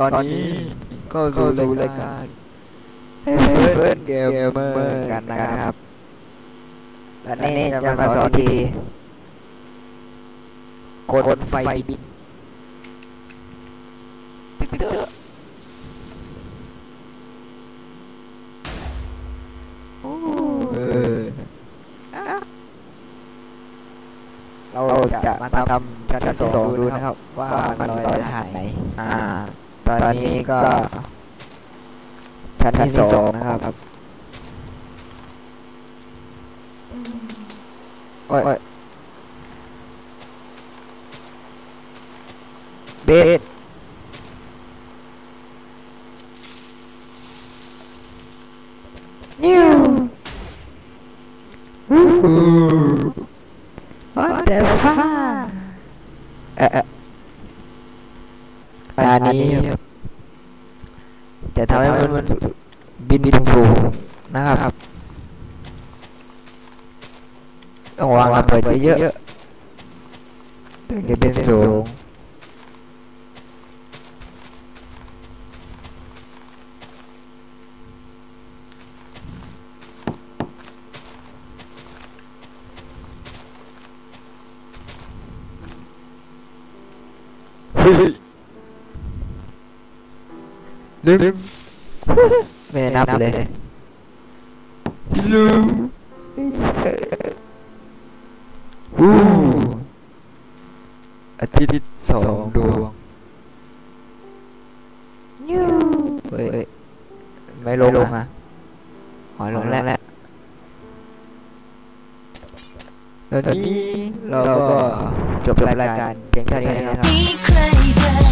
ตอนนี้ก็สู่รายการเพื่อนเกมเมอร์กันนะครับตอนนี้จะมาสอนทีกดไฟบินเออเราจะมาทำชั้นสองดูนะครับ ว่ามันลอยหายไหนอ่า ตอนนี้ก็ ชั้นที่สองนะครับโอ้ยเบสนิว What the fuck เอ่ออันนี้จะทำให้มันบินสูงนะครับต้องวางระเบิดเยอะๆถึงจะเป็นสูงลืมไม่ได้นับเลยลืมวู้อาทิตย์สองดวงยูเฮ้ยไม่ลงอะหอยลงแล้วแหละตอนนี้เราก็จบรายการเพียงแค่นี้นะครับ